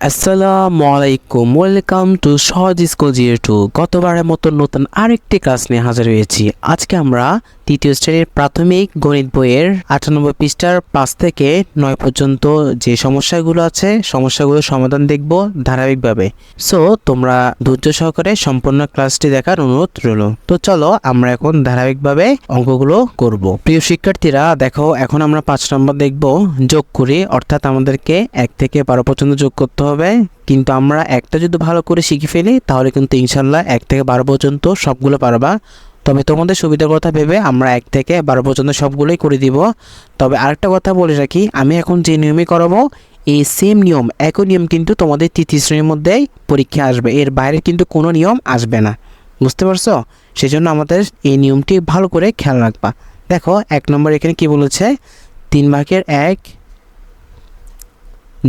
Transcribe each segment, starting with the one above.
আসসালামু আলাইকুম welcome to Sahaj school zero two গতবারের মতো নতুন আরেকটি ক্লাস নিয়ে হাজির হয়েছি। আজকে আমরা তৃতীয় শ্রেণির প্রাথমিক গণিত বইয়ের আটানব্বই পৃষ্ঠার পাঁচ থেকে নয় পর্যন্ত যে সমস্যাগুলো আছে, সমস্যাগুলোর সমাধান দেখব ধারাবাহিকভাবে। সো তোমরা ধৈর্য সহকারে সম্পূর্ণ ক্লাসটি দেখার অনুরোধ রইল। তো চলো, আমরা এখন ধারাবাহিকভাবে অঙ্কগুলো করব। প্রিয় শিক্ষার্থীরা, দেখো, এখন আমরা পাঁচ নম্বর দেখব যোগ করি, অর্থাৎ আমাদেরকে এক থেকে বারো পর্যন্ত যোগ করতে হবে। কিন্তু আমরা একটা যদি ভালো করে শিখে ফেলি, তাহলে কিন্তু ইনশাল্লাহ এক থেকে বারো পর্যন্ত সবগুলো পারবা। তবে তোমাদের সুবিধার কথা ভেবে আমরা এক থেকে বারো পর্যন্ত সবগুলোই করে দিব। তবে আরেকটা কথা বলে রাখি, আমি এখন যে নিয়মে করাবো, এই সেম নিয়ম, একই নিয়ম কিন্তু তোমাদের তৃতীয় শ্রেণির মধ্যেই পরীক্ষা আসবে। এর বাইরে কিন্তু কোনো নিয়ম আসবে না। বুঝতে পারছ? সেজন্য আমাদের এই নিয়মটি ভালো করে খেয়াল রাখবা। দেখো, এক নম্বর এখানে কি বলেছে? তিন ভাগের এক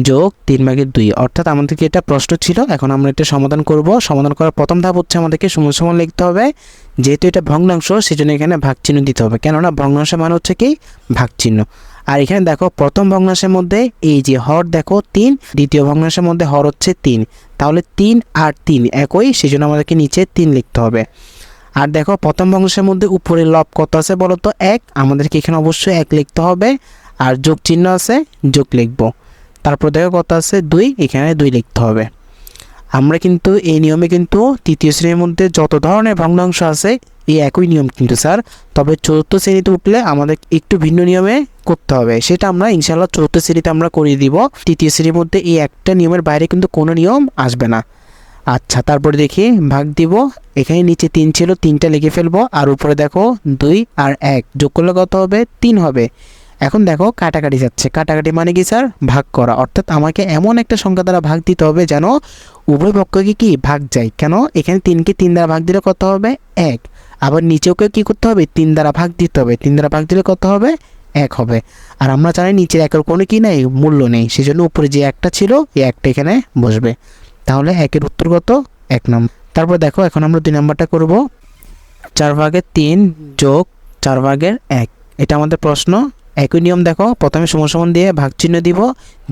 যোগ তিন ভাগের দুই। অর্থাৎ আমাদেরকে এটা প্রশ্ন ছিল, এখন আমরা এটা সমাধান করব। সমাধান করার প্রথম ধাপ হচ্ছে আমাদেরকে সমান সমান লিখতে হবে। যেহেতু এটা ভগ্নাংশ, সেজন্য এখানে ভাগ চিহ্ন দিতে হবে। কেননা ভগ্নাংশ মানে হচ্ছে কি? ভাগ চিহ্ন আর এখানে দেখো, প্রথম ভগ্নাংশের মধ্যে এই যে হর দেখো, তিন। দ্বিতীয় ভগ্নাংশের মধ্যে হর হচ্ছে তিন। তাহলে তিন আর তিন একই, সেজন্য আমাদেরকে নিচে তিন লিখতে হবে। আর দেখো, প্রথম ভগ্নাংশের মধ্যে উপরে লব কত আছে বলো তো? এক। আমাদেরকে এখানে অবশ্যই এক লিখতে হবে। আর যোগ চিহ্ন আছে, যোগ লিখব। তারপর দেখো কত আছে? দুই। এখানে দুই লিখতে হবে। আমরা কিন্তু এই নিয়মে কিন্তু তৃতীয় শ্রেণির মধ্যে যত ধরনের ভগ্নাংশ আছে, এই একই নিয়ম কিন্তু স্যার। তবে চতুর্থ শ্রেণীতে উঠলে আমাদের একটু ভিন্ন নিয়মে করতে হবে। সেটা আমরা ইনশাল্লাহ চতুর্থ শ্রেণীতে আমরা করিয়ে দিব। তৃতীয় শ্রেণির মধ্যে এই একটা নিয়মের বাইরে কিন্তু কোনো নিয়ম আসবে না। আচ্ছা তারপরে দেখি, ভাগ দিব। এখানে নিচে তিন ছিল, তিনটা লিখে ফেলব। আর উপরে দেখো দুই আর এক। যোগ করলে কত হবে? তিন হবে। এখন দেখো কাটাকাটি যাচ্ছে। কাটাকাটি মানে কি স্যার? ভাগ করা। অর্থাৎ আমাকে এমন একটা সংখ্যা দ্বারা ভাগ দিতে হবে যেন উভয় পক্ষকে কি? ভাগ যায়। কেন? এখানে তিনকে তিন দ্বারা ভাগ দিলে কত হবে? এক। আবার নিচেওকে কি করতে হবে? তিন দ্বারা ভাগ দিতে হবে। তিন দ্বারা ভাগ দিলে কত হবে? এক হবে। আর আমরা জানি নিচের একের কোনো কি নেই? মূল্য নেই। সেজন্য উপরে যে একটা ছিল, এই একটা এখানে বসবে। তাহলে একের উত্তর কত? এক নম্বর তারপর দেখো, এখন আমরা দুই নম্বরটা করব। চার ভাগের তিন যোগ চার ভাগের এক। এটা আমাদের প্রশ্ন। একই নিয়ম দেখো, প্রথমে সমান সমান দিয়ে ভাগ চিহ্ন দিব,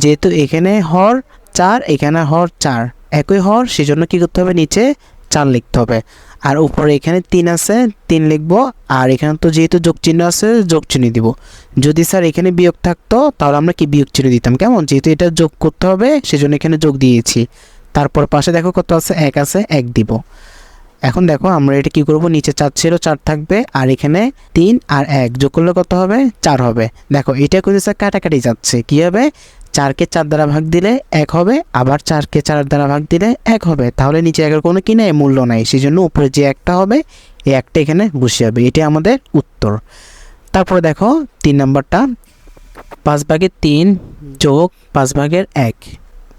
যেহেতু এখানে হর চার, এখানে হর চার। একই হর, সেজন্য কি করতে হবে? নিচে চার লিখতে হবে। আর উপরে এখানে তিন আছে, তিন লিখব, আর এখানে তো যেহেতু যোগ চিহ্ন আছে, যোগ চিহ্ন দিব। যদি স্যার এখানে বিয়োগ থাকতো, তাহলে আমরা কি বিয়োগ চিহ্ন দিতাম? কেমন? যেহেতু এটা যোগ করতে হবে, সেজন্য এখানে যোগ দিয়েছি। তারপর পাশে দেখো কত আছে? এক আছে, এক দিব। এখন দেখো আমরা এটা কি করব? নিচে চার ছিল, চার থাকবে, আর এখানে তিন আর এক। যোগ করলে কত হবে? চার হবে। দেখো, এটা কিন্তু স্যার কাটাকাটি যাচ্ছে। কি হবে? চারকে চার দ্বারা ভাগ দিলে এক হবে, আবার চারকে চার দ্বারা ভাগ দিলে এক হবে। তাহলে নিচে একের কোনো কি নেই? মূল্য নাই। সেই জন্য উপরে যে একটা হবে, এই একটা এখানে বসে যাবে এটি আমাদের উত্তর। তারপরে দেখো, তিন নাম্বারটা, পাঁচ ভাগের তিন যোগ পাঁচ ভাগের এক।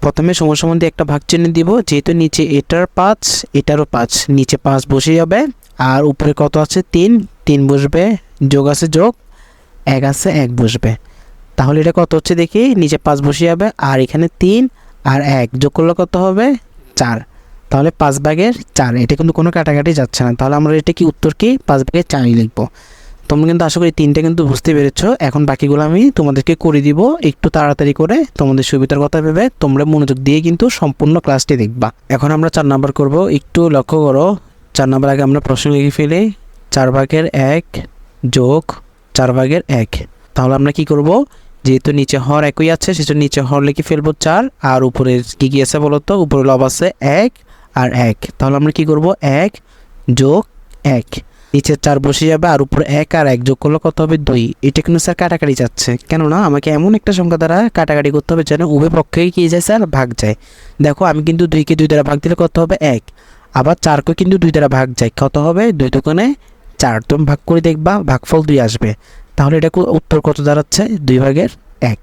প্রথমে দিয়ে একটা ভাগ চিহ্ন দিব, যেহেতু নিচে এটার পাঁচ, এটারও পাঁচ। নিচে পাঁচ বসে যাবে, আর উপরে কত আছে? তিন। তিন বসবে, যোগ আছে যোগ, এক আছে এক বসবে। তাহলে এটা কত হচ্ছে দেখি? নিচে পাঁচ বসে যাবে, আর এখানে তিন আর এক। যোগ করলে কত হবে? চার। তাহলে পাঁচ ভাগের চার। এটা কিন্তু কোনো কাটাকাটি যাচ্ছে না। তাহলে আমরা এটা কি উত্তর কি? পাঁচ ভাগের চারই লিখব। তোমরা কিন্তু আশা করি তিনটে কিন্তু বুঝতে পেরেছ। এখন বাকিগুলো আমি তোমাদেরকে করে দিব। একটু তাড়াতাড়ি করে তোমাদের সুবিধার কথা ভেবে তোমরা মনোযোগ দিয়ে কিন্তু সম্পূর্ণ ক্লাসটি দেখবা। এখন আমরা চার নাম্বার করব। একটু লক্ষ্য করো। চার নাম্বার আগে আমরা প্রশ্ন লিখে ফেলি। চার ভাগের এক যোগ চার ভাগের এক। তাহলে আমরা কি করব? যেহেতু নিচে হর একই আছে, সেজন্য নিচে হর লিখে ফেলব চার। আর উপরে কি কি আছে বলো তো? উপরে লব আছে এক আর এক। তাহলে আমরা কি করব? এক যোগ এক। নিচে চার বসে যাবে আর উপরে এক আর এক যোগ করলে কত হবে? দুই। এটা কিন্তু স্যার কাটাকাটি যাচ্ছে। কেননা আমাকে এমন একটা সংখ্যা দ্বারা কাটাকাটি করতে হবে যেন উভয় পক্ষে কি যায় স্যার? ভাগ যায়। দেখো, আমি কিন্তু দুইকে দুই দ্বারা ভাগ দিলে কত হবে? এক। আবার চারকে কিন্তু দুই দ্বারা ভাগ যায়। কত হবে? দুই দোকানে চার। তুমি ভাগ করে দেখবা, ভাগফল দুই আসবে। তাহলে এটা উত্তর কত দাঁড়াচ্ছে? দুই ভাগের এক।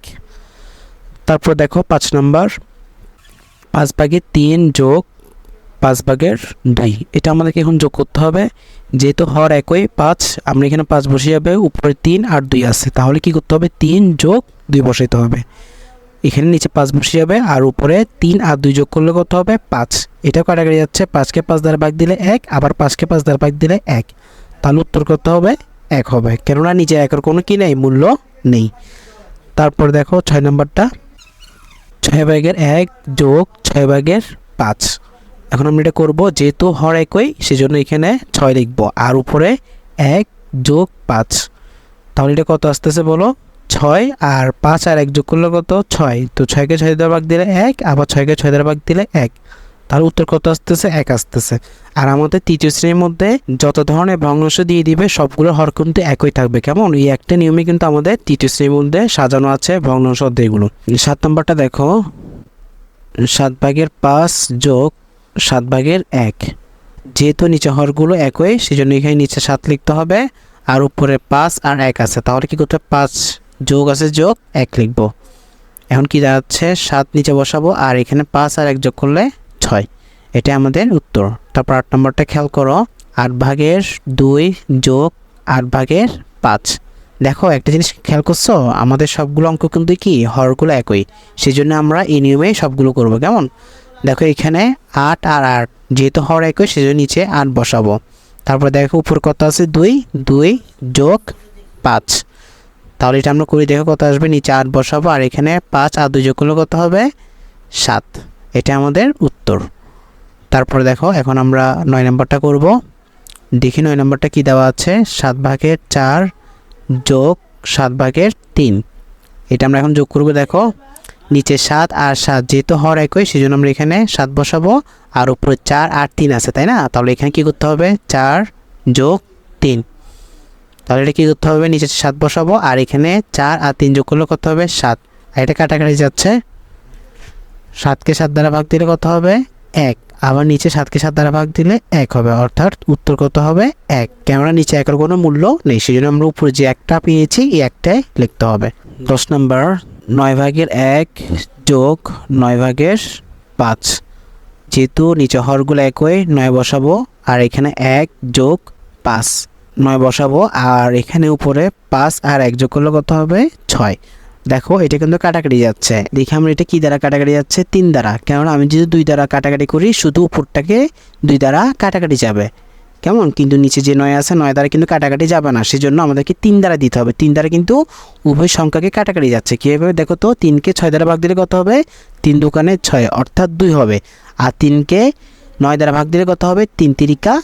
তারপর দেখো, পাঁচ নম্বর। পাঁচ ভাগের তিন যোগ পাঁচ ভাগের দুই। এটা আমাদেরকে এখন যোগ করতে হবে। যেহেতু হর একই, পাঁচ, আমরা এখানে পাঁচ বসে যাবে, উপরে তিন আর দুই আছে। তাহলে কি করতে হবে? তিন যোগ দুই বসাইতে হবে। এখানে নিচে পাঁচ বসে যাবে আর উপরে তিন আর দুই যোগ করলে কত হবে? পাঁচ। এটাও কাটাকাটি যাচ্ছে। পাঁচকে পাঁচ দ্বারা ভাগ দিলে এক, আবার পাঁচকে পাঁচ দ্বারা ভাগ দিলে এক। তাহলে উত্তর করতে হবে এক হবে। কেননা নিচে একের কোনো কি নেই, মূল্য নেই। তারপর দেখো ছয় নম্বরটা। ছয় ভাগের এক যোগ ছয় ভাগের পাঁচ। এখন আমরা এটা করব যেহেতু হর একই, সেজন্য এখানে ছয় লিখব। আর উপরে এক যোগ পাঁচ। তাহলে এটা কত আসতেছে বলো? ছয়। আর পাঁচ আর এক যোগ করলে কত? ছয়। তো ছয়কে ছয় দ্বারা ভাগ দিলে এক, আবার ছয়কে ছয় দ্বারা ভাগ দিলে এক। তাহলে উত্তর কত আসতেছে? এক আসতেছে। আর আমাদের তৃতীয় শ্রেণির মধ্যে যত ধরনের ভগ্নাংশ দিয়ে দিবে, সবগুলো হর কিন্তু একই থাকবে। কেমন? এই একটা নিয়মে কিন্তু আমাদের তৃতীয় শ্রেণির মধ্যে সাজানো আছে ভগ্নাংশ অধ্যায়গুলো। সাত নম্বরটা দেখো। সাত ভাগের পাঁচ যোগ সাত ভাগের এক। যেহেতু নিচে হরগুলো একই, সেজন্য এখানে নিচে সাত লিখতে হবে, আর উপরে পাঁচ আর এক আছে। তাহলে কি করতে? পাঁচ যোগ আছে যোগ এক লিখব। এখন কি দাঁড়াচ্ছে? সাত নিচে বসাবো, আর এখানে পাঁচ আর এক যোগ করলে ছয়। এটা আমাদের উত্তর। তারপর আট নম্বরটা খেয়াল করো। আট ভাগের দুই যোগ আট ভাগের পাঁচ। দেখো, একটা জিনিস খেয়াল করছ? আমাদের সবগুলো অঙ্ক কিন্তু কি? হরগুলো একই। সেই জন্য আমরা এই নিয়মে সবগুলো করব। কেমন? দেখো এখানে আট আর আট, যেহেতু হর একই, সেজন্য নিচে আট বসাবো। তারপর দেখো উপর কত আছে? দুই দুই যোগ পাঁচ। তাহলে এটা আমরা করি, দেখো কত আসবে? নিচে আট বসাবো, আর এখানে পাঁচ আর দুই যোগ করলে কত হবে? সাত। এটা আমাদের উত্তর। তারপর দেখো, এখন আমরা নয় নম্বরটা করব। দেখি নয় নম্বরটা কি দেওয়া আছে? সাত ভাগের চার যোগ সাত ভাগের তিন। এটা আমরা এখন যোগ করব, দেখো। নিচে সাত আর সাত যেহেতু হর একই সেই জন্য আমরা এখানে সাত বসাবো, আর উপরে চার আর তিন আছে, তাই না? তাহলে এখানে কি করতে হবে? চার যোগ তিন। তাহলে এটা কী করতে হবে? নিচে সাত বসাবো, আর এখানে চার আর তিন যোগ করলে কত হবে? সাত। আর এটা কাটাকাটি যাচ্ছে। সাতকে সাত দ্বারা ভাগ দিলে কত হবে? এক। আবার নিচে সাতকে সাত দ্বারা ভাগ দিলে এক হবে, অর্থাৎ উত্তর কত হবে? এক। ক্যামেরা নিচে একের কোনো মূল্য নেই সেই জন্য আমরা উপরে যে একটা পেয়েছি, এই একটাই লিখতে হবে। দশ নম্বর নয় ভাগের এক যোগ নয় ভাগের পাঁচ। যেহেতু নিচে হরগুলো একই, নয় বসাবো, আর এখানে এক যোগ পাঁচ। নয় বসাবো, আর এখানে উপরে পাঁচ আর এক যোগ করলে কত হবে? ছয়। দেখো, এটা কিন্তু কাটাকাটি যাচ্ছে। দেখি আমরা এটা কি দ্বারা কাটাকাটি যাচ্ছে? তিন দ্বারা। কেননা আমি যদি দুই দ্বারা কাটাকাটি করি, শুধু উপরটাকে দুই দ্বারা কাটাকাটি যাবে। কেমন? কিন্তু নিচে যে নয় আছে, নয় দ্বারা কিন্তু কাটাকাটি যাবে না। সেজন্য আমাদেরকে তিন দ্বারা দিতে হবে। তিন দ্বারা কিন্তু উভয় সংখ্যাকে কাটাকাটি যাচ্ছে। কীভাবে? দেখো তো, তিনকে ছয় দ্বারা ভাগ দিলে কত হবে? তিন দোকানে ছয়, অর্থাৎ দুই হবে। আর তিনকে নয় দ্বারা ভাগ দিলে কত হবে? তিন তিরিকা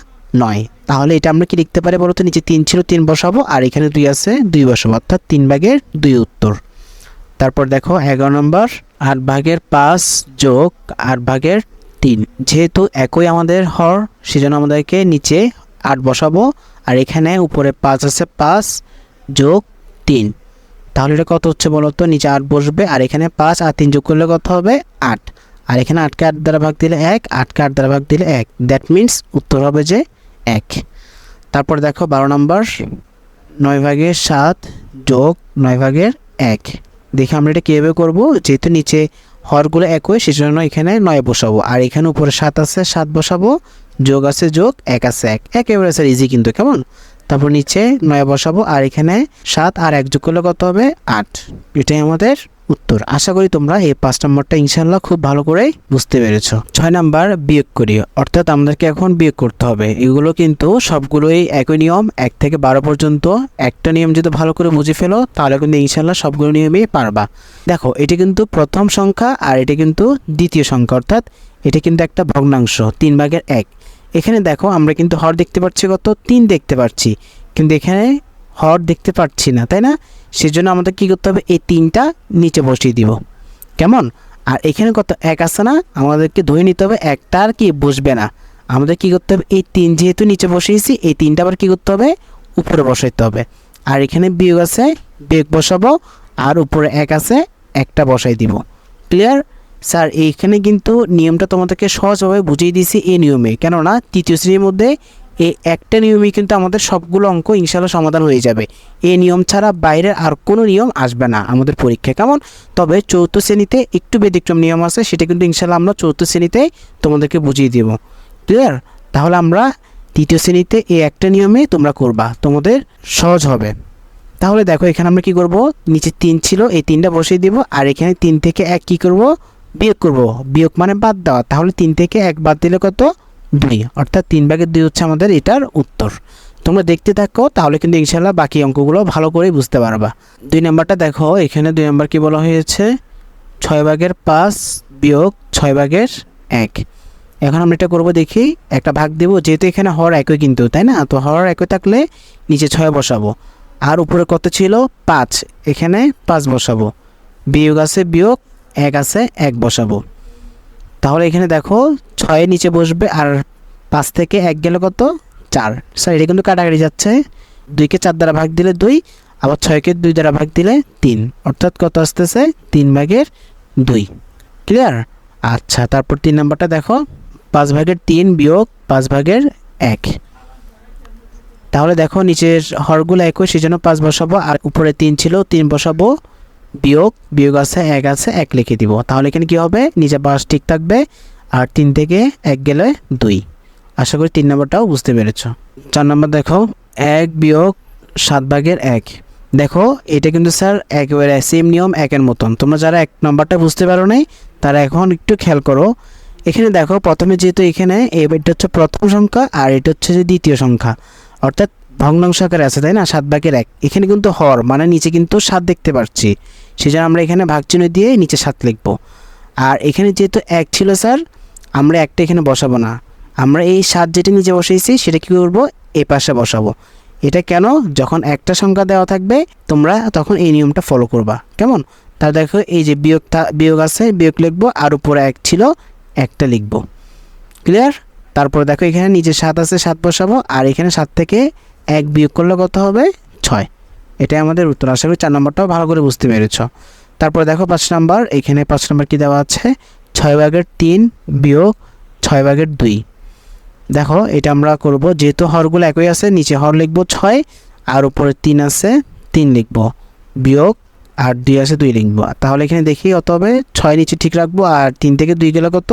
নয়। তাহলে এটা আমরা কি লিখতে পারি বলো তো? নিচে তিন ছিল, তিন বসাবো, আর এখানে দুই আছে, দুই বসাবো। অর্থাৎ তিন ভাগের দুই উত্তর। তারপর দেখো, এগারো নম্বর আট ভাগের পাঁচ যোগ আট ভাগের তিন। যেহেতু একই আমাদের হর, সেজন্য আমাদেরকে নিচে আট বসাবো, আর এখানে উপরে পাঁচ আছে, পাঁচ যোগ তিন। তাহলে এটা কত হচ্ছে বলো তো? নিচে আট বসবে, আর এখানে পাঁচ আর তিন যোগ করলে কত হবে? আট। আর এখানে আটকে আট দ্বারা ভাগ দিলে এক, আটকে আট দ্বারা ভাগ দিলে এক। দ্যাট মিন্স উত্তর হবে যে এক। তারপর দেখো বারো নম্বর, নয় ভাগের সাত যোগ নয় ভাগের এক। দেখে আমরা এটা কীভাবে করব? যেহেতু নিচে হরগুলো একই, সেজন্য এখানে নয় বসাবো। আর এখানে উপরে সাত আছে, সাত বসাবো, যোগ আছে যোগ এক আছে এক। একেবারে স্যার ইজি কিন্তু, কেমন? তারপর নিচে নয় বসাবো, আর এখানে সাত আর এক যোগ করলে কত হবে? আট। এটাই আমাদের উত্তর। আশা করি তোমরা এই পাঁচ নম্বরটা ইনশাল্লাহ খুব ভালো করে বুঝতে পেরেছ। ছয় নাম্বার, বিয়োগ করি অর্থাৎ আমাদেরকে এখন বিয়োগ করতে হবে। এগুলো কিন্তু সবগুলোই একই নিয়ম, এক থেকে বারো পর্যন্ত। একটা নিয়ম যদি ভালো করে বুঝে ফেলো, তাহলে কিন্তু ইনশাল্লাহ সবগুলো নিয়মেই পারবা। দেখো, এটি কিন্তু প্রথম সংখ্যা, আর এটি কিন্তু দ্বিতীয় সংখ্যা। অর্থাৎ এটা কিন্তু একটা ভগ্নাংশ, তিন ভাগের এক। এখানে দেখো আমরা কিন্তু হর দেখতে পাচ্ছি কত? তিন দেখতে পাচ্ছি। কিন্তু এখানে হর দেখতে পাচ্ছি না, তাই না? সেজন্য আমাদের কী করতে হবে? এই তিনটা নিচে বসিয়ে দিব। কেমন? আর এখানে কত? এক আছে না? আমাদেরকে ধরে নিতে হবে একটা আর কি বসবে না। আমাদের কী করতে হবে? এই তিন যেহেতু নিচে বসিয়েছি, এই তিনটা আবার কী করতে হবে? উপরে বসাইতে হবে। আর এখানে বিয়োগ আছে, বিয়োগ বসাবো। আর উপরে এক আছে, একটা বসাই দিব। ক্লিয়ার স্যার, এইখানে কিন্তু নিয়মটা তোমাদেরকে সহজভাবে বুঝিয়ে দিয়েছি এই নিয়মে। কেননা তৃতীয় শ্রেণির মধ্যে এই একটা নিয়মই কিন্তু আমাদের সবগুলো অঙ্ক ইনশাল্লাহ সমাধান হয়ে যাবে। এই নিয়ম ছাড়া বাইরের আর কোনো নিয়ম আসবে না আমাদের পরীক্ষায়, কেমন? তবে চৌথ শ্রেণীতে একটু ব্যতিক্রম নিয়ম আছে, সেটা কিন্তু ইনশাল্লাহ আমরা চৌথ শ্রেণীতে তোমাদেরকে বুঝিয়ে দেব। ক্লিয়ার তাহলে আমরা তৃতীয় শ্রেণীতে এই একটা নিয়মে তোমরা করবা, তোমাদের সহজ হবে। তাহলে দেখো এখানে আমরা কি করব? নিচে তিন ছিল, এই তিনটা বসিয়ে দিব, আর এখানে তিন থেকে এক কি করব? বিয়োগ করব। বিয়োগ মানে বাদ দেওয়া। তাহলে তিন থেকে এক বাদ দিলে কত? দুই। অর্থাৎ তিন ভাগের দুই হচ্ছে আমাদের এটার উত্তর। তোমরা দেখতে থাকো, তাহলে কিন্তু ইনশাল্লাহ বাকি অঙ্কগুলো ভালো করে বুঝতে পারবা। দুই নাম্বারটা দেখো, এখানে দুই নাম্বার কি বলা হয়েছে? ছয় ভাগের পাঁচ বিয়োগ ছয় ভাগের এক। এখন আমরা এটা করব দেখি, একটা ভাগ দেবো, যেহেতু এখানে হর একই কিন্তু, তাই না? তো হর একই থাকলে নিচে ছয় বসাবো। আর উপরে কত ছিল? পাঁচ। এখানে পাঁচ বসাবো। বিয়োগ আছে বিয়োগ এক আছে, এক বসাবো। তাহলে এখানে দেখো ছয়ের নিচে বসবে আর পাঁচ থেকে এক গেলে কত? চার। স্যার, এটা কিন্তু কাটাকাটি যাচ্ছে। দুইকে চার দ্বারা ভাগ দিলে দুই, আবার ছয়কে দুই দ্বারা ভাগ দিলে তিন। অর্থাৎ কত আসতেছে? তিন ভাগের দুই। ক্লিয়ার আচ্ছা তারপর তিন নাম্বারটা দেখো। পাঁচ ভাগের তিন বিয়োগ পাঁচ ভাগের এক। তাহলে দেখো নিচের হরগুলো একই সেই জন্য পাঁচ বসাবো আর উপরে তিন ছিল, তিন বসাবো। বিয়োগ বিয়োগ আছে, এক আছে, এক লিখে দিব। তাহলে এখানে কি হবে? নিচে পাঁচ ঠিক থাকবে আর তিন থেকে এক গেলে দুই। আশা করি তিন নম্বরটাও বুঝতে পেরেছ। চার নম্বর দেখো, এক বিয়োগ সাত ভাগের এক। দেখো, এটা কিন্তু স্যার একেবারে সেম নিয়ম, একের মতন। তোমরা যারা এক নম্বরটা বুঝতে পারো নাই, তারা এখন একটু খেয়াল করো। এখানে দেখো, প্রথমে যেহেতু এখানে এটা হচ্ছে প্রথম সংখ্যা আর এটা হচ্ছে যে দ্বিতীয় সংখ্যা। অর্থাৎ ভগ্নাংশ আকারে আছে, তাই না? সাত ভাগের এক। এখানে কিন্তু হর মানে নিচে কিন্তু সাত দেখতে পাচ্ছি সেজন্য আমরা এখানে ভাগ চিহ্ন দিয়ে নিচে সাত লিখব। আর এখানে যেহেতু এক ছিল স্যার, আমরা একটা এখানে বসাবো না। আমরা এই সাত যেটা নিচে বসিয়েছি, সেটা কী করব? এ পাশে বসাবো। এটা কেন? যখন একটা সংখ্যা দেওয়া থাকবে, তোমরা তখন এই নিয়মটা ফলো করবা। কেমন? তা দেখো, এই যে বিয়োগ বিয়োগ আছে, বিয়োগ লিখব, আর উপরে এক ছিল, একটা লিখব। ক্লিয়ার তারপর দেখো এখানে নিচে সাত আছে, সাত বসাবো, আর এখানে সাত থেকে এক বিয়োগ করলে কত হবে? এটাই আমাদের উত্তর। আশা করি চার নম্বরটাও ভালো করে বুঝতে পেরেছ। তারপরে দেখো পাঁচ নম্বর, এখানে পাঁচ নম্বর কি দেওয়া আছে? ছয় ভাগের তিন বিয়োগ ছয় ভাগের দুই। দেখো, এটা আমরা করব, যেহেতু হরগুলো একই আছে, নিচে হর লিখব ছয়, আর উপরে তিন আছে, তিন লিখব। বিয়োগ, আর দুই আছে, দুই লিখব। তাহলে এখানে দেখি কত হবে? ছয় নিচে ঠিক রাখব, আর তিন থেকে দুই গেলে কত?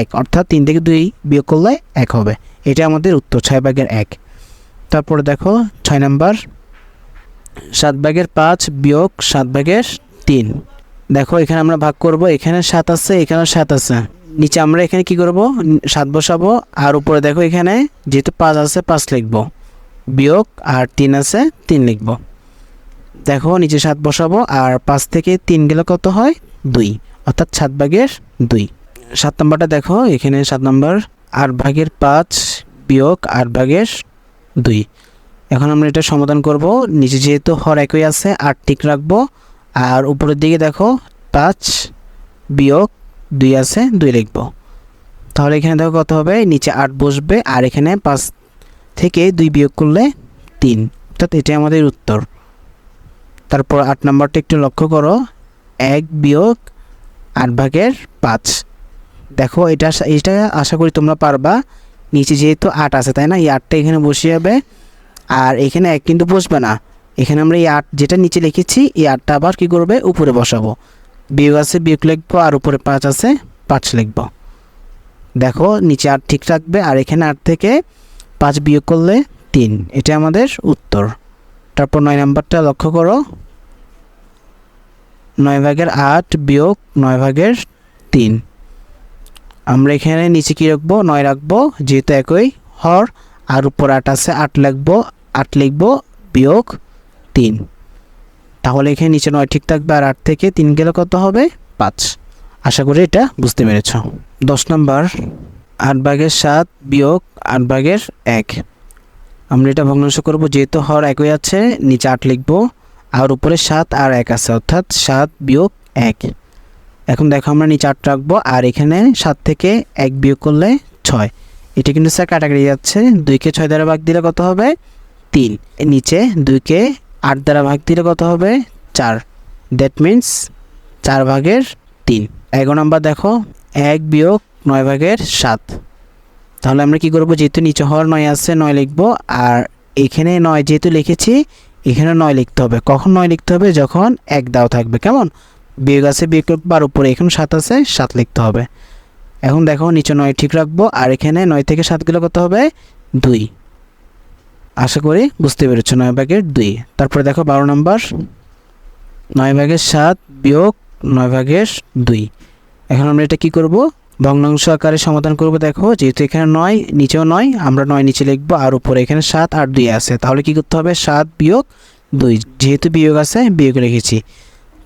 এক। অর্থাৎ তিন থেকে দুই বিয়োগ করলে এক হবে। এটা আমাদের উত্তর, ছয় ভাগের এক। তারপরে দেখো, ছয় নাম্বার সাত ভাগের পাঁচ বিয়োগ সাত ভাগের তিন। দেখো, এখানে আমরা ভাগ করব। এখানে সাত আছে এখানে সাত আছে। নিচে আমরা এখানে কি করব? সাত বসাবো। আর উপরে দেখো এখানে যেহেতু পাঁচ আছে, পাঁচ লিখব। বিয়োগ আর তিন আছে, তিন লিখব। দেখো, নিচে সাত বসাবো। আর পাঁচ থেকে তিন গেলে কত হয়? দুই। অর্থাৎ সাত ভাগের দুই। সাত নম্বরটা দেখো, এখানে সাত নম্বর। আট ভাগের পাঁচ বিয়োগ আট ভাগের দুই। এখন আমরা এটা সমাধান করব। নিচে যেহেতু হর একই আছে, আট ঠিক রাখব। আর উপরের দিকে দেখো, পাঁচ বিয়োগ দুই আছে, দুই লিখব। তাহলে এখানে দেখো কত হবে? নিচে আট বসবে, আর এখানে পাঁচ থেকে দুই বিয়োগ করলে তিন। অর্থাৎ এটাই আমাদের উত্তর। তারপর আট নম্বরটা একটু লক্ষ্য করো। এক বিয়োগ আট ভাগের পাঁচ। দেখো, এটা এটা আশা করি তোমরা পারবা। নিচে যেহেতু আট আছে, তাই না? এই আটটা এখানে বসে যাবে। আর এখানে এক কিন্তু বসবে না। এখানে আমরা এই আট, যেটা নিচে লিখেছি, এই আটটা আবার কি করবে? উপরে বসাবো। বিয়োগ আছে, বিয়োগ লিখব, আর উপরে পাঁচ আছে, পাঁচ লিখব। দেখো, নিচে আট ঠিক রাখবে আর এখানে আট থেকে পাঁচ বিয়োগ করলে তিন। এটা আমাদের উত্তর। তারপর নয় নাম্বারটা লক্ষ্য করো। নয় ভাগের আট বিয়োগ নয় ভাগের তিন। আমরা এখানে নিচে কি রাখব? নয় রাখব, যেহেতু একই হর, আর উপর আট আছে, আট লিখব আট লিখব বিয়োগ তিন। তাহলে এখানে নিচে নয় ঠিক থাকবে আর আট থেকে তিন গেলে কত হবে? পাঁচ। আশা করি এটা বুঝতে পেরেছ। দশ নম্বর, আট ভাগের সাত বিয়োগ আট ভাগের এক। আমরা এটা ভগ্নাংশ করব, যেহেতু হর একই আছে, নিচে আট লিখব, আর উপরে সাত আর এক আছে, অর্থাৎ সাত বিয়োগ এক। এখন দেখো আমরা নিচে আট রাখব, আর এখানে সাত থেকে এক বিয়োগ করলে ছয়। এটা কিন্তু স্যার কাটাকাটি যাচ্ছে, দুইকে ছয় দ্বারা ভাগ দিলে কত হবে? তিন। নিচে দুইকে আট দ্বারা ভাগ দিলে কত হবে? চার। দ্যাট মিন্স চার ভাগের তিন। এগারো নাম্বার দেখো, এক বিয়োগ নয় ভাগের সাত। তাহলে আমরা কি করব? যেহেতু নিচে হওয়ার নয় আছে, নয় লিখব। আর এখানে নয় যেহেতু লিখেছি, এখানে নয় লিখতে হবে। কখন নয় লিখতে হবে? যখন এক দাও থাকবে। কেমন? বিয়োগ আছে, বিয়োগ আর উপরে। এখন সাত আছে, সাত লিখতে হবে। এখন দেখো, নিচে নয় ঠিক রাখব। আর এখানে নয় থেকে সাত গেলে কত হবে? দুই। আশা করি বুঝতে পেরেছ, নয় ভাগের দুই। তারপরে দেখো বারো নম্বর। নয় ভাগের সাত বিয়োগ নয় ভাগের দুই। এখন আমরা এটা কি করব? ভগ্নাংশ আকারে সমাধান করব, দেখো। যেহেতু এখানে নয়, নিচেও নয়, আমরা নয় নিচে লিখব, আর উপরে এখানে সাত আর দুই আছে। তাহলে কি করতে হবে? সাত বিয়োগ দুই। যেহেতু বিয়োগ আছে বিয়োগ রেখেছি।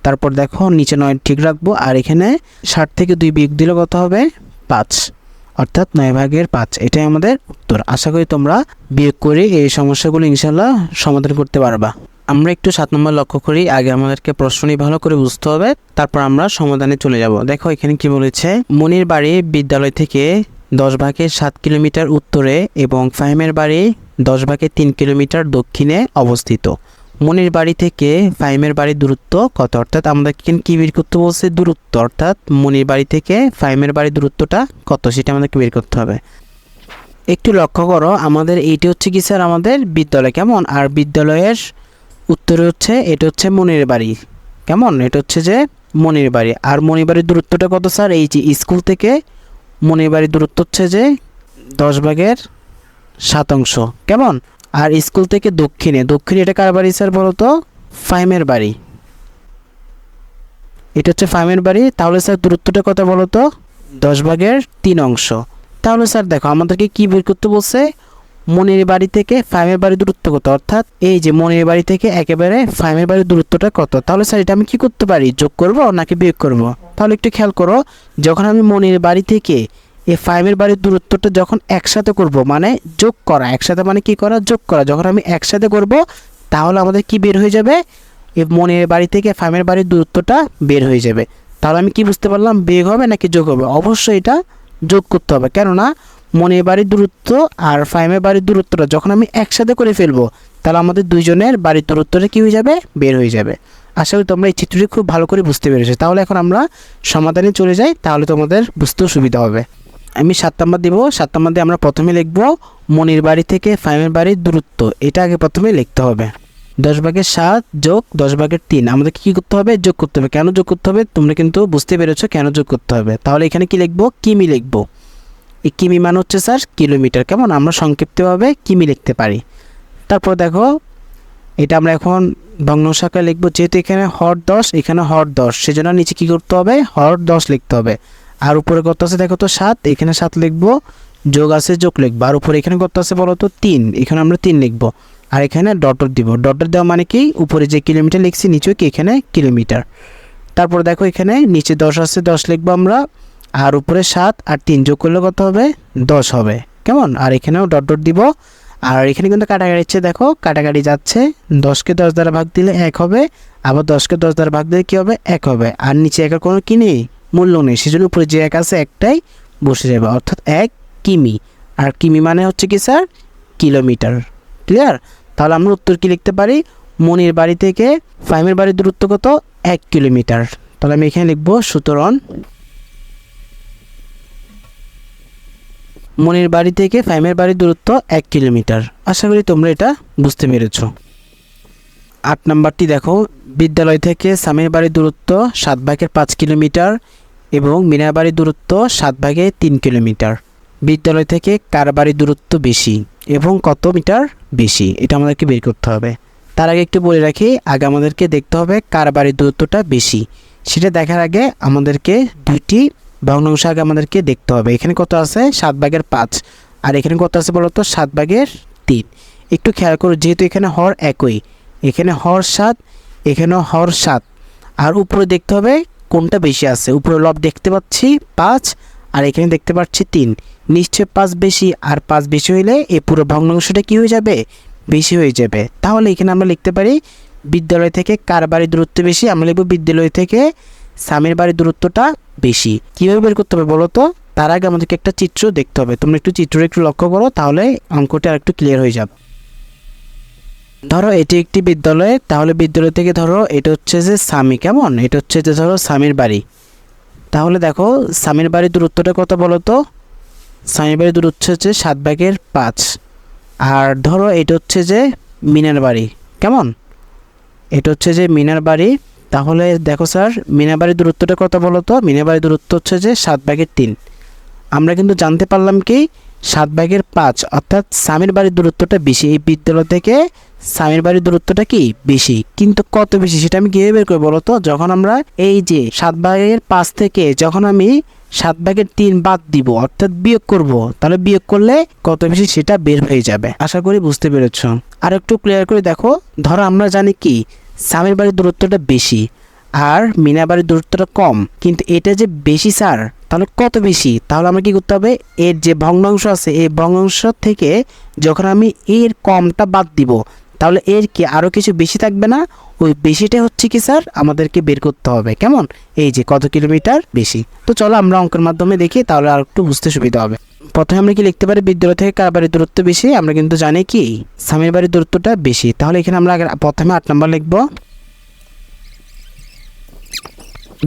তারপর দেখো, নিচে নয় ঠিক রাখব, আর এখানে ষাট থেকে দুই বিয়োগ দিলে কত হবে? পাঁচ। অর্থাৎ নয় ভাগের পাঁচ। এটাই আমাদের উত্তর। আশা করি তোমরা বিয়োগ করে এই সমস্যাগুলো ইনশাল্লাহ সমাধান করতে পারবা। আমরা একটু সাত নম্বর লক্ষ্য করি। আগে আমাদেরকে প্রশ্নটি ভালো করে বুঝতে হবে, তারপর আমরা সমাধানে চলে যাব। দেখো এখানে কি বলেছে, মনির বাড়ি বিদ্যালয় থেকে দশ ভাগের সাত কিলোমিটার উত্তরে এবং ফাহিমের বাড়ি দশ ভাগের তিন কিলোমিটার দক্ষিণে অবস্থিত। মনির বাড়ি থেকে ফাইমের বাড়ির দূরত্ব কত? অর্থাৎ আমাদের এখানে কি বের করতে বলছে দূরত্ব? অর্থাৎ মনির বাড়ি থেকে ফাইমের বাড়ির দূরত্বটা কত? সেটা আমাদেরকে বের করতে হবে। একটু লক্ষ্য করো, আমাদের এইটি হচ্ছে কি স্যার? আমাদের বিদ্যালয় কেমন? আর বিদ্যালয়ের উত্তরে হচ্ছে, এটা হচ্ছে মনির বাড়ি। কেমন? এটা হচ্ছে যে মনির বাড়ি। আর মনির বাড়ির দূরত্বটা কত স্যার? এই যে স্কুল থেকে মনির বাড়ির দূরত্ব হচ্ছে যে দশ ভাগের শতাংশ কেমন? আর স্কুল থেকে দক্ষিণে। দক্ষিণে এটা কার বাড়ি স্যার বলো তো? ফাইমের বাড়ি। এটা হচ্ছে ফাইমের বাড়ি। তাহলে স্যার দূরত্বটা কত বলো তো? দশ ভাগের তিন অংশ। তাহলে স্যার দেখো, আমাদেরকে কি বের করতে বলছে? মনির বাড়ি থেকে ফাইমের বাড়ির দূরত্ব কত? অর্থাৎ এই যে মনির বাড়ি থেকে একেবারে ফাইমের বাড়ির দূরত্বটা কত? তাহলে স্যার এটা আমি কি করতে পারি? যোগ করব নাকি বিয়োগ করব? তাহলে একটু খেয়াল করো, যখন আমি মনির বাড়ি থেকে এই ফাইমের বাড়ির দূরত্বটা যখন একসাথে করব মানে যোগ করা, একসাথে মানে কি করা? যোগ করা। যখন আমি একসাথে করব, তাহলে আমাদের কি বের হয়ে যাবে? এই মনের বাড়ি থেকে ফাইমের বাড়ির দূরত্বটা বের হয়ে যাবে। তাহলে আমি কি বুঝতে পারলাম? বেগ হবে নাকি যোগ হবে? অবশ্যই এটা যোগ করতে হবে। কেননা মনের বাড়ির দূরত্ব আর ফাইমের বাড়ির দূরত্বটা যখন আমি একসাথে করে ফেলব, তাহলে আমাদের দুইজনের বাড়ির দূরত্বটা কী হয়ে যাবে? বের হয়ে যাবে। আশা করি তোমরা এই চিত্রটি খুব ভালো করে বুঝতে পেরেছ। তাহলে এখন আমরা সমাধানে চলে যাই। তাহলে তোমাদের বুঝতেও সুবিধা হবে। আমি সাত নম্বর দেবো, সাত নম্বর দিয়ে আমরা প্রথমে লিখব মনির বাড়ি থেকে ফাইমের বাড়ির দূরত্ব। এটা আগে প্রথমে লিখতে হবে। দশ ভাগের সাত যোগ দশ ভাগের তিন। আমাদের কী করতে হবে? যোগ করতে হবে। কেন যোগ করতে হবে? তোমরা কিন্তু বুঝতে পেরেছ কেন যোগ করতে হবে। তাহলে এখানে কি লিখব? কিমি লিখব। এই কিমি মানে হচ্ছে স্যার কিলোমিটার। কেমন? আমরা সংক্ষিপ্তভাবে কিমি লিখতে পারি। তারপর দেখো, এটা আমরা এখন ভগ্নশাখায় লিখব। যেহেতু এখানে হর দশ, এখানে হর দশ। সেজন্য নিচে কী করতে হবে? হর দশ লিখতে হবে। আর উপরে কত আছে, দেখো তো সাত, এখানে সাত লিখব, যোগ আছে, যোগ লিখব। আর উপরে এখানে কত আছে, বলো তো তিন, এখানে আমরা তিন লিখব। আর এখানে ডটর দিব। ডটর দেওয়া মানে কি? উপরে যে কিলোমিটার লিখছি, নিচেও কি এখানে? কিলোমিটার। তারপর দেখো এখানে নিচে দশ আছে, দশ লিখব আমরা। আর উপরে সাত আর তিন যোগ করলে কত হবে? দশ হবে। কেমন? আর এখানেও ডট ডট দিব। আর এখানে কিন্তু কাটাকাটি ইচ্ছে দেখো, কাটাকাটি যাচ্ছে। দশকে দশ দ্বারা ভাগ দিলে এক হবে। আবার দশকে দশ দ্বারা ভাগ দিলে কী হবে? এক হবে। আর নিচে একের কোনো কি নেই? মূল্য নেই। সেজন্য উপরে যে এক আছে, একটাই বসে যাবে। অর্থাৎ এক কিমি। আর কিমি মানে হচ্ছে কি, স্যার? কিলোমিটার। ক্লিয়ার? তাহলে আমরা উত্তর কি লিখতে পারি? মনির বাড়ি থেকে ফাইমের বাড়ির দূরত্ব কত? এক কিলোমিটার। তাহলে আমি এখানে লিখব সুতরাং মনির বাড়ি থেকে ফাইমের বাড়ির দূরত্ব এক কিলোমিটার। আশা করি তোমরা এটা বুঝতে পেরেছ। আট নাম্বারটি দেখো। বিদ্যালয় থেকে সামের বাড়ির দূরত্ব সাত ভাগের পাঁচ কিলোমিটার। এবং মিনার বাড়ির দূরত্ব সাত ভাগে তিন কিলোমিটার। বিদ্যালয় থেকে কার দূরত্ব বেশি এবং কত মিটার বেশি, এটা আমাদেরকে বের করতে হবে। তার আগে একটু বলে রাখি, আগে আমাদেরকে দেখতে হবে কার বাড়ির দূরত্বটা বেশি। সেটা দেখার আগে আমাদেরকে দুইটি ভগ্নাংশ আগে আমাদেরকে দেখতে হবে। এখানে কত আছে? সাত ভাগের পাঁচ। আর এখানে কত আছে বলতো? সাত ভাগের তিন। একটু খেয়াল করো, যেহেতু এখানে হর একই, এখানে হর সাত, এখানেও হর সাত। আর উপরে দেখতে হবে কোনটা বেশি আছে? উপরে লব দেখতে পাচ্ছি পাঁচ, আর এখানে দেখতে পাচ্ছি তিন। নিশ্চয় পাঁচ বেশি, আর পাঁচ বেশি হইলে এই পুরো ভগ্নাংশটা কী হয়ে যাবে? বেশি হয়ে যাবে। তাহলে এখানে আমরা লিখতে পারি, বিদ্যালয় থেকে কার বাড়ির দূরত্ব বেশি? আমরা লিখব বিদ্যালয় থেকে স্বামীর বাড়ির দূরত্বটা বেশি। কীভাবে বের করতে হবে বলো তো তার আগে আমাদেরকে একটা চিত্র দেখতে হবে। তোমরা একটু চিত্রটা একটু লক্ষ্য করো, তাহলে অঙ্কটা আর একটু ক্লিয়ার হয়ে যাবে। ধরো এটি একটি বিদ্যালয়, তাহলে বিদ্যালয় থেকে ধরো এটা হচ্ছে যে স্বামী, কেমন? এটা হচ্ছে যে ধরো স্বামীর বাড়ি। তাহলে দেখো, স্বামীর বাড়ির দূরত্বটা কত বলো তো স্বামীর বাড়ির দূরত্ব হচ্ছে সাত ভাগের পাঁচ। আর ধরো এটা হচ্ছে যে মিনার বাড়ি, কেমন? এটা হচ্ছে যে মিনার বাড়ি। তাহলে দেখো স্যার, মিনার বাড়ির দূরত্বটা কত বলো তো মিনার বাড়ির দূরত্ব হচ্ছে যে সাত ভাগের তিন। আমরা কিন্তু জানতে পারলাম কি সাত ভাগের পাঁচ, অর্থাৎ স্বামীর বাড়ির দূরত্বটা বেশি। এই বিদ্যালয় থেকে স্বামীর বাড়ির দূরত্বটা কি? বেশি। কিন্তু কত বেশি সেটা আমি কীভাবে বের করব বলো তো যখন আমরা এই যে সাত ভাগের পাঁচ থেকে যখন আমি সাত ভাগের তিন বাদ দিব, অর্থাৎ বিয়োগ করব, তাহলে বিয়োগ করলে কত বেশি সেটা বের হয়ে যাবে। আশা করি বুঝতে পেরেছ। আর একটু ক্লিয়ার করে দেখো। ধরো আমরা জানি কি? স্বামীর বাড়ির দূরত্বটা বেশি, আর মিনা বাড়ির দূরত্বটা কম। কিন্তু এটা যে বেশি, স্যার তাহলে কত বেশি? তাহলে আমরা কি করতে হবে? এর যে ভগ্নাংশ আছে, এই ভগ্নাংশ থেকে যখন আমি এর কমটা বাদ দিব, তাহলে এর কি আরও কিছু বেশি থাকবে না? ওই বেশিটা হচ্ছে কি স্যার? আমাদেরকে বের করতে হবে, কেমন? এই যে কত কিলোমিটার বেশি? তো চলো আমরা অঙ্কের মাধ্যমে দেখি, তাহলে আর একটু বুঝতে সুবিধা হবে। প্রথমে আমরা কি লিখতে পারি? বিদ্যালয় থেকে কার বাড়ির দূরত্ব বেশি? আমরা কিন্তু জানি কি, স্বামীর বাড়ির দূরত্বটা বেশি। তাহলে এখানে আমরা প্রথমে আট নম্বর লিখব।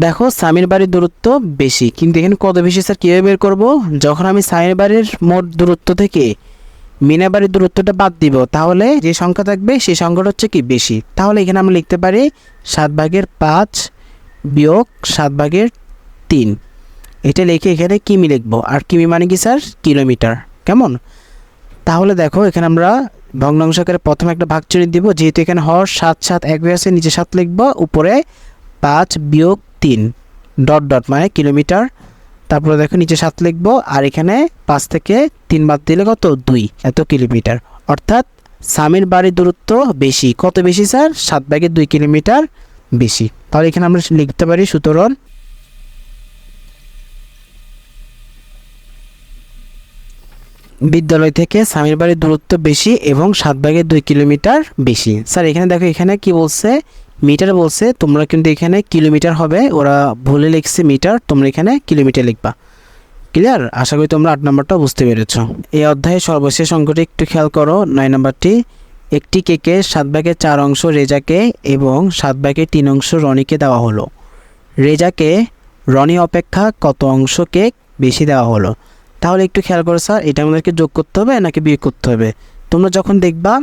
দেখো, স্বামীর বাড়ির দূরত্ব বেশি। কিন্তু এখানে কত বেশি স্যার? কীভাবে বের করব? যখন আমি স্বামীর বাড়ির মোট দূরত্ব থেকে মিনা বাড়ির দূরত্বটা বাদ দিব, তাহলে যে সংখ্যা থাকবে, সেই সংখ্যাটা হচ্ছে কি? বেশি। তাহলে এখানে আমরা লিখতে পারি সাত ভাগের পাঁচ বিয়োগ সাত ভাগের তিন। এটা লিখে এখানে কিমি লিখব। আর কিমি মানে কি স্যার? কিলোমিটার। কেমন? তাহলে দেখো, এখানে আমরা ভগ্নাংশ আকারে প্রথমে একটা ভাগ চিহ্ন দিব। যেহেতু এখানে হর সাত সাত, এক আছে, নিচে সাত লিখব। উপরে পাঁচ বিয়োগ তিন। ডট ডট মানে কিলোমিটার। তারপরে দেখো নিচে সাত লিখব, আর এখানে পাঁচ থেকে তিন বাদ দিলে কত? দুই। এত কিলোমিটার। অর্থাৎ স্বামীর বাড়ির দূরত্ব বেশি। কত বেশি, স্যার? সাত ভাগের দুই কিলোমিটার বেশি। তাহলে এখানে আমরা লিখতে পারি সুতরাং বিদ্যালয় থেকে স্বামীর বাড়ির দূরত্ব বেশি এবং সাত ভাগের দুই কিলোমিটার বেশি। স্যার, এখানে দেখো এখানে কি বলছে? মিটার বলছে, তোমরা কিন্তু এখানে কিলোমিটার হবে, ওরা ভুলে লিখছে মিটার, তোমরা এখানে কিলোমিটার লিখবা। ক্লিয়ার আশা করি তোমরা আট নম্বরটা বুঝতে পেরেছ। এই অধ্যায়ে সর্বশেষ অঙ্কটি একটু খেয়াল করো, নয় নম্বরটি, একটি কেকে সাত ভাগের চার অংশ রেজাকে এবং সাত ভাগের তিন অংশ রনিকে দেওয়া হলো। রেজাকে, রনি অপেক্ষা কত অংশ কেক বেশি দেওয়া হলো? তাহলে একটু খেয়াল করো স্যার, এটা আমাদেরকে যোগ করতে হবে নাকি বিয়োগ করতে হবে? তোমরা যখন দেখবা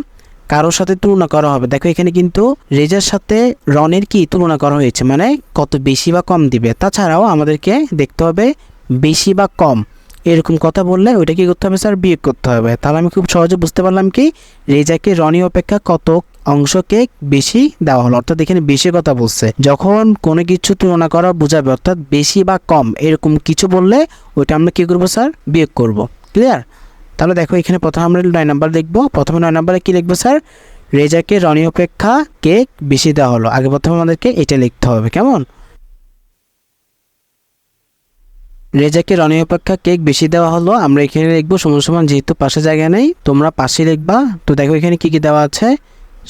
কারোর সাথে তুলনা করা হবে। দেখো, এখানে কিন্তু রেজার সাথে রনের কি তুলনা করা হয়েছে? মানে কত বেশি বা কম দিবে? তাছাড়াও আমাদেরকে দেখতে হবে বেশি বা কম। এরকম কথা বললে ওইটা কি করতে হবে স্যার? বিয়োগ করতে হবে। তাহলে আমি খুব সহজে বুঝতে পারলাম কি রেজাকে রনি অপেক্ষা কত অংশকে বেশি দেওয়া হলো? অর্থাৎ এখানে বেশি কথা বলছে। যখন কোনো কিছু তুলনা করা বোঝাবে, অর্থাৎ বেশি বা কম, এরকম কিছু বললে ওইটা আমরা কী করব স্যার? বিয়োগ করব। ক্লিয়ার তাহলে দেখো এখানে প্রথমে আমরা নয় নাম্বার লিখব প্রথমে নয় নাম্বারে কী লিখব, স্যার? রেজাকে রনি অপেক্ষা কেক বেশি দেওয়া হলো। আগে প্রথমে আমাদেরকে এটা লিখতে হবে, কেমন? রেজাকে রনি অপেক্ষা কেক বেশি দেওয়া হলো। আমরা এখানে লিখব, সমান সমান যেহেতু পাশে জায়গা নেই, তোমরা পাশে লিখবা। তো দেখো এখানে কি কি দেওয়া আছে?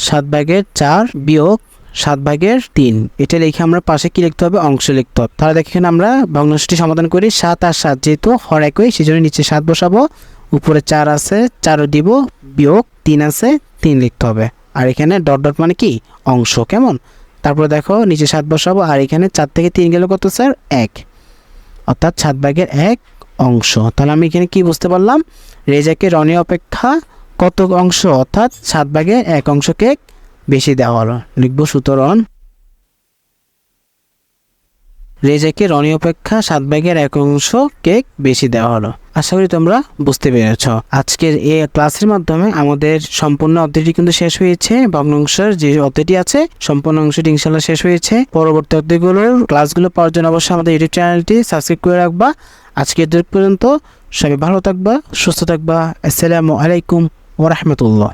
সাত ভাগের চার বিয়োগ সাত ভাগের তিন। এটা লিখে আমরা পাশে কি লিখতে হবে? অংশ লিখতে হবে। তাহলে দেখো এখানে আমরা ভগ্নাংশটি সমাধান করি, সাত আর সাত যেহেতু হর একই সেই জন্য নিচে সাত বসাবো। উপরে চার আছে, চারও দিব, বিয়োগ তিন আছে, তিন লিখতে হবে। আর এখানে ডট ডট মানে কি? অংশ, কেমন? তারপরে দেখো, নিচে সাত বসাবো, আর এখানে চার থেকে তিন গেলে কত স্যার? এক। অর্থাৎ সাত ভাগের এক অংশ। তাহলে আমি এখানে কি বুঝতে পারলাম? রেজাকে রনি অপেক্ষা কত অংশ? অর্থাৎ সাত ভাগের এক অংশকে বেশি দেওয়া হলো। লিখব সুতরাং রেজাকে রনি অপেক্ষা সাত ভাগের এক অংশ কেক বেশি দেওয়া হলো। আশা করি তোমরা বুঝতে পেরেছ। আজকের এই ক্লাসের মাধ্যমে আমাদের সম্পূর্ণ অধ্যায়টি কিন্তু শেষ হয়েছে। ভগ্নাংশের যে অধ্যায়টি আছে, সম্পূর্ণ অংশটি ইনশাল্লাহ শেষ হয়েছে। পরবর্তী অধ্যায়গুলোর ক্লাসগুলো পাওয়ার জন্য অবশ্যই আমাদের ইউটিউব চ্যানেলটি সাবস্ক্রাইব করে রাখবা। আজকের পর্যন্ত সবাই ভালো থাকবা, সুস্থ থাকবা। আসসালামু আলাইকুম ওরহমতুল্লাহ